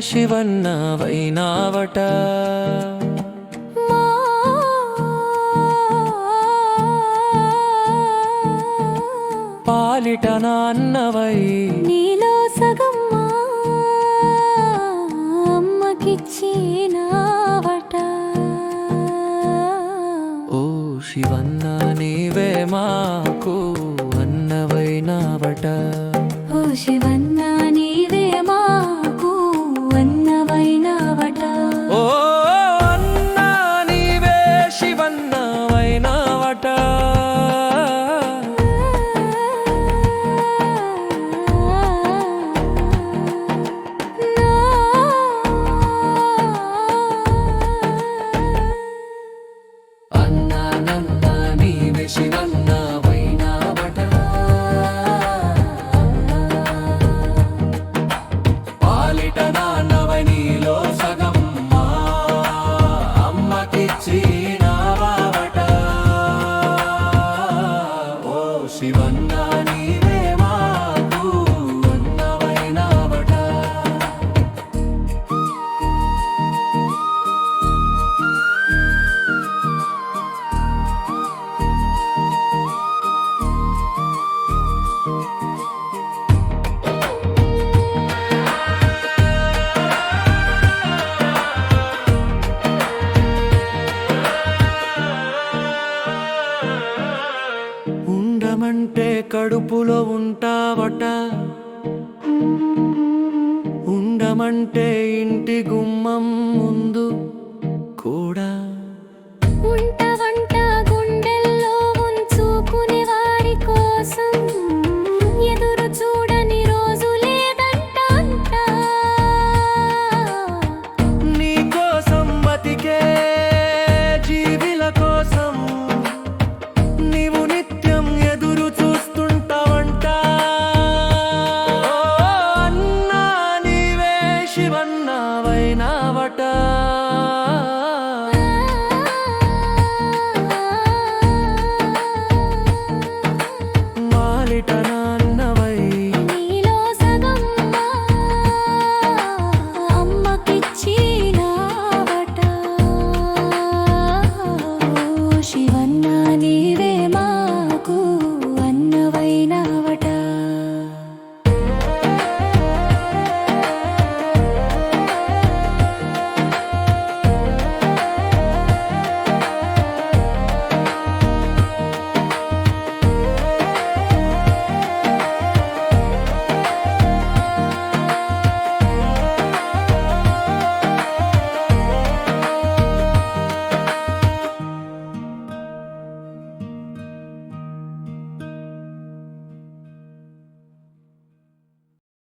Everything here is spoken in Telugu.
శివన్నవైనావట. పాలిట నాన్నవై. నీలో సగం అమ్మకిచ్చినావట. ఓ శివన్న నీవే మాకు అన్నవైనావట. ఓ శివ சிவன் ప్రేమంటే కడుపులో ఉంటావట? ఉండమంటే ఇంటి గుమ్మం ముందు కూడా. ఉంటా போயிட்டனான்